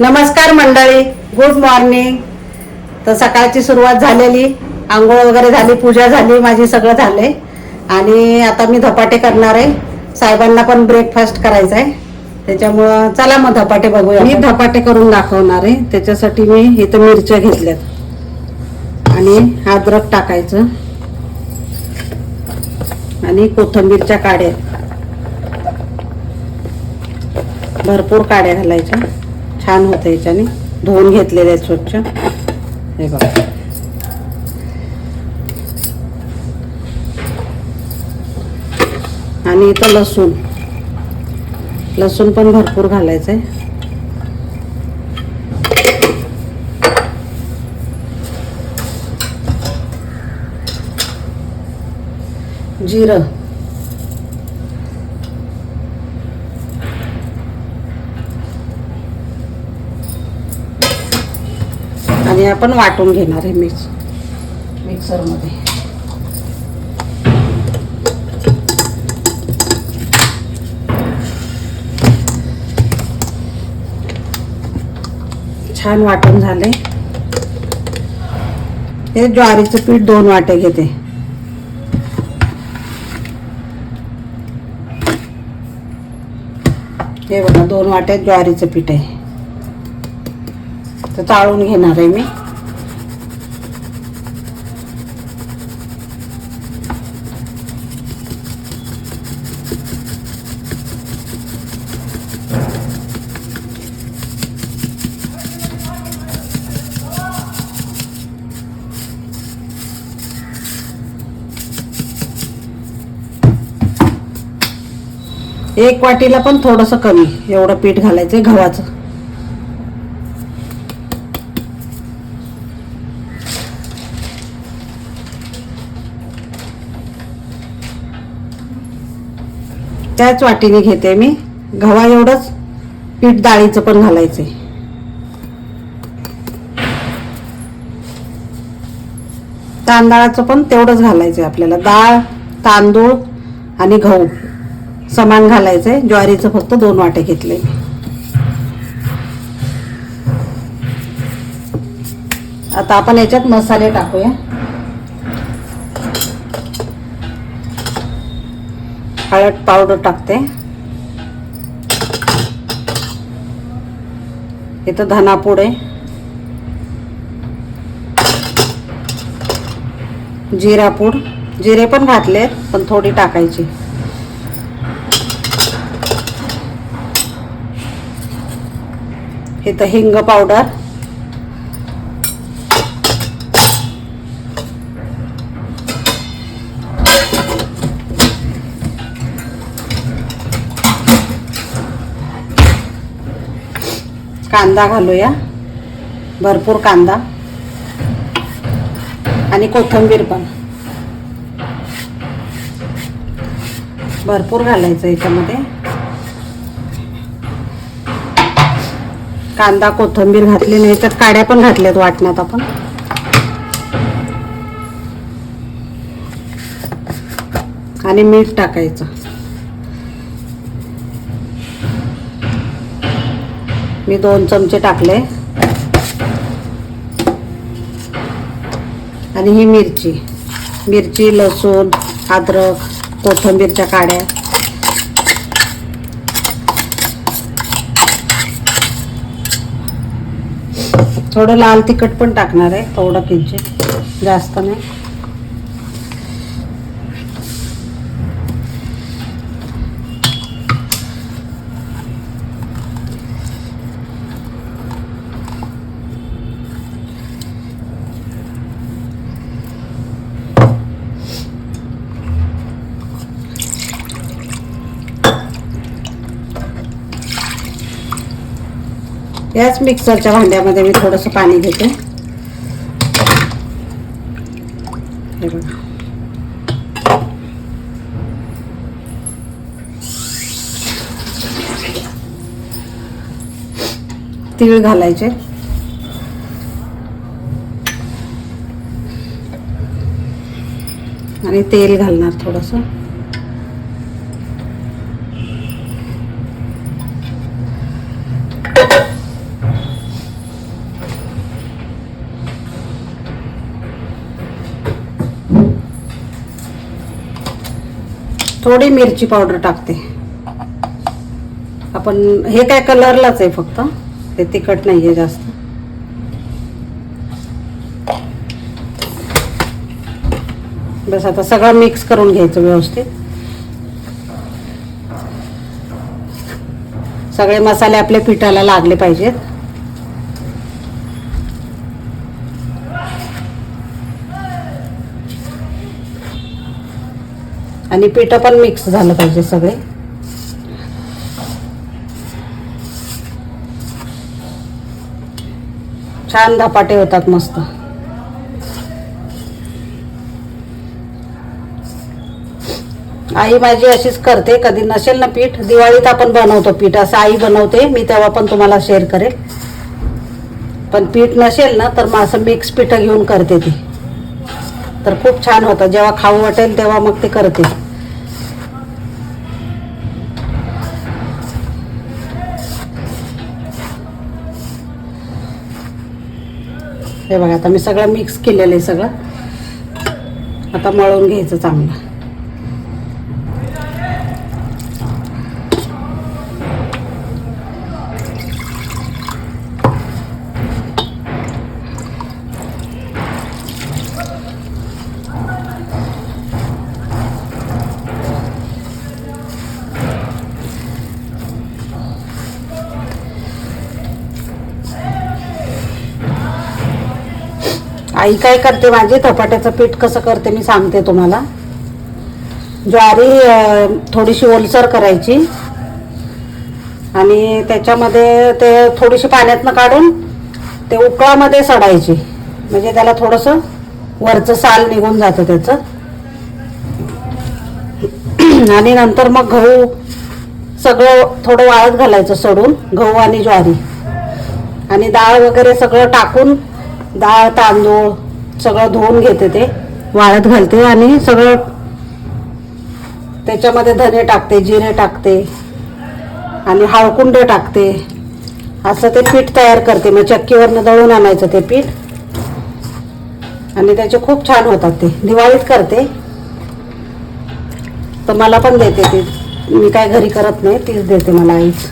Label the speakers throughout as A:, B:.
A: नमस्कार मंडळी. Good morning तर सकाळची सुरुवात झालेली. आंघोळ वगैरे झाली पूजा झाली माझी सगळं झालंय. आणि आता मी धपाटे करणार आहे. साहेबांना पण ब्रेकफास्ट करायचा आहे. त्याच्यामुळं चला मग धपाटे बघूया. मी धपाटे करून दाखवणार आहे. त्याच्यासाठी मी इथं मिरच्या घेतल्यात. आणि अद्रक टाकायचं. आणि कोथिंबीरच्या काड्या. भरपूर काड्या घालायच्या. छान होतं याच्याने. धुवून घेतलेले आहेत स्वच्छ. हे बघा. आणि इथं लसूण. लसूण पण भरपूर घालायचं आहे. जिरं. आणि आपण वाटून घेणार आहे मिक्स मिक्सरमध्ये. छान वाटून झाले. हे ज्वारीचं पीठ दोन वाटे घेते. हे बघा दोन वाटे ज्वारीचं पीठ आहे. तर चाळून घेणार आहे मी. एक वाटीला पण थोडंसं कमी एवढं पीठ घालायचं गव्हाचं. त्याच वाटीने घेते मी. गव्हा एवढंच पीठ डाळीचं पण घालायचंय. तांदळाचं पण तेवढंच घालायचंय आपल्याला. डाळ तांदूळ आणि गहू समान घालायचंय. ज्वारीचं फक्त दोन वाटे घेतले मी. आता आपण याच्यात मसाले टाकूया. हळद पावडर टाकते. इथं धनापूड आहे. जिरापूड जिरे पण घातले पण थोडी टाकायची. इथं हिंग पावडर. कांदा घालूया. भरपूर कांदा. आणि कोथिंबीर पण. भरपूर घालायचं याच्यामध्ये. कांदा कोथिंबीर घातली नाही तर काड्या पण घातल्यात वाटण्यात आपण. आणि मीठ टाकायचं. मी दोन चमचे टाकले. आणि ही मिरची. मिरची लसूण अद्रक कोथिंबीरच्या काड्या. थोडं लाल तिखट पण टाकणार आहे थोडं किंचित. जास्त नाही. याच मिक्सरच्या भांड्यामध्ये मी थोडंसं पाणी घेते. हे बघा. तीळ घालायचे. आणि तेल घालणार थोडंसं. थोडी मिरची पावडर टाकते. आपण हे काय कलरलाच आहे फक्त. ते तिखट नाही आहे जास्त. बस आता सगळं मिक्स करून घ्यायचं व्यवस्थित. सगळे मसाले आपल्या पिठाला लागले पाहिजेत. आणि पीठ पण मिक्स झालं पाहिजे सगळे. छान धपाटे होतात मस्त. आई माझी अशीच करते कधी नसेल ना पीठ दिवाळीत आपण बनवतो पीठ असं आई बनवते मी तेव्हा पण तुम्हाला शेअर करेल. पण पीठ नसेल ना तर मग असं मिक्स पिठं घेऊन करते ती. तर खूप छान होतं. जेव्हा खाऊ वाटेल तेव्हा मग ते करते हे बघा आता मी सगळं मिक्स केलेलं आहे सगळं. आता मळून घ्यायचं चांगलं. आई काय करते माझी? धपाट्याचं पीठ कसं करते मी सांगते तुम्हाला. ज्वारी थोडीशी ओलसर करायची. आणि त्याच्यामध्ये ते थोडीशी पाण्यातनं काढून ते उकळामध्ये सडायची. म्हणजे त्याला थोडंसं वरचं साल निघून जातं त्याचं. आणि नंतर मग गहू सगळं थोडं वाळत घालायचं सोडून गहू आणि ज्वारी. आणि डाळ वगैरे सगळं टाकून डाळ तांदूळ सगळं धुवून घेते ते. वाळत घालते आणि सगळं त्याच्यामध्ये धने टाकते जिरे टाकते आणि हळकुंड टाकते. असं ते पीठ तयार करते. मग चक्कीवरनं दळून आणायचं ते पीठ. आणि त्याचे खूप छान होतात ते. दिवाळीत करते. तर मला पण देते ती. मी काय घरी करत नाही तीच देते मला आईच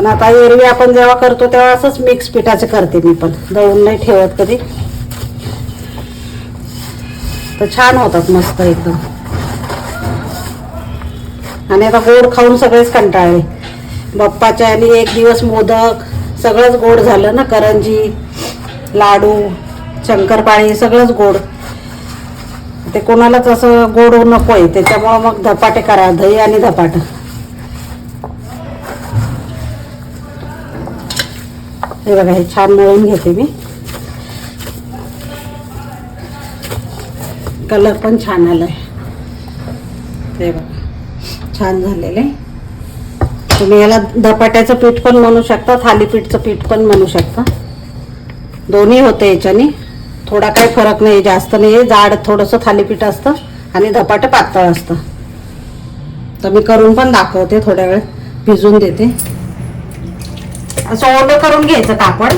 A: पण आता एरवी आपण जेव्हा करतो तेव्हा असंच मिक्स पिठाचं करते मी पण. दळून नाही ठेवत कधी. तर छान होतात मस्त एकदम. आणि आता गोड खाऊन सगळेच कंटाळले. बाप्पाच्या आणि एक दिवस मोदक सगळंच गोड झालं ना करंजी लाडू शंकरपाळी सगळंच गोड. ते कोणालाच असं गोड नको आहे. त्याच्यामुळं मग धपाटे करा दही आणि धपाटं. हे बघा हे छान मळून घेते मी. कलर पण छान आलाय. हे बघा छान झालेलं. आहे तुम्ही याला धपाट्याचं पीठ पण म्हणू शकता थालीपीठचं पीठ पण म्हणू शकता. दोन्ही होते याच्याने. थोडा काही फरक नाही जास्त नाही. आहे जाड थोडंसं थालीपीठ असतं आणि धपाटं पातळ असतं. तर मी करून पण दाखवते थोड्या वेळ भिजून देते. असं ओलं करून घ्यायचं कापड.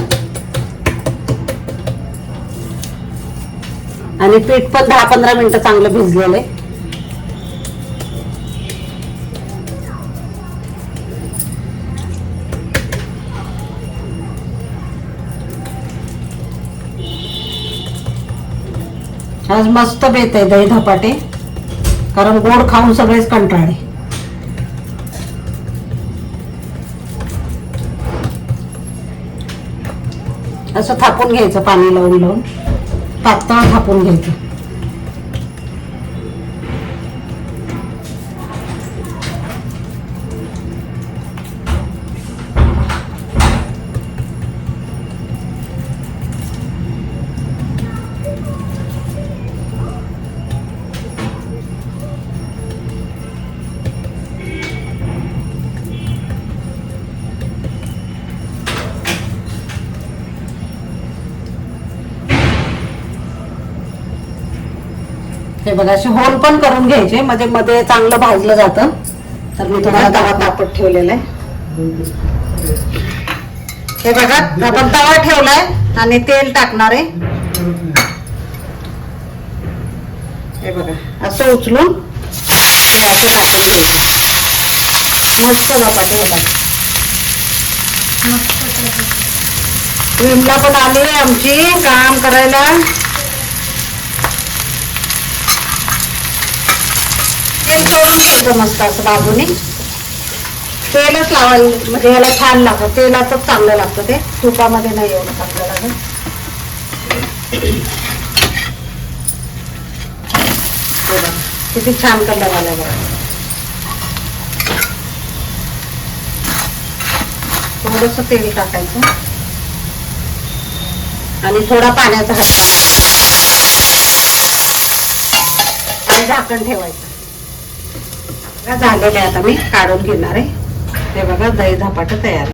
A: आणि पीठ पण दहा पंधरा मिनिटं चांगलं भिजलेलं आहे. आज मस्त बेत आहे दही धपाटे. कारण गोड खाऊन सगळेच कंटाळे असं थापून घ्यायचं पाणी लावून लावून. पातळ थापून घ्यायचं. हे बघा असे होल पण करून घ्यायचे. म्हणजे मध्ये चांगलं भाजलं जातं. तर मी तुम्हाला दहा कापड ठेवलेलं आहे. हे बघा आपण तवा ठेवलाय आणि तेल टाकणार आहे. हे बघा असं उचलून हे असं टाकून घ्यायचं मस्त होतात विमला पण आली आमची काम करायला. तेल सोडून घ्यायचं मस्त असं बाजूने. तेलच लावायला म्हणजे याला छान लागतं. तेलातच चांगलं लागतं ते. तुपामध्ये नाही एवढं चांगलं लागत. किती छान कलर आला बघा. थोडस तेल टाकायचं. आणि थोडा पाण्याचा हलका आणि झाकण ठेवायचं. झालेलं आहे आता मी काढून घेणार आहे. ते बघा दही धपाटं तयार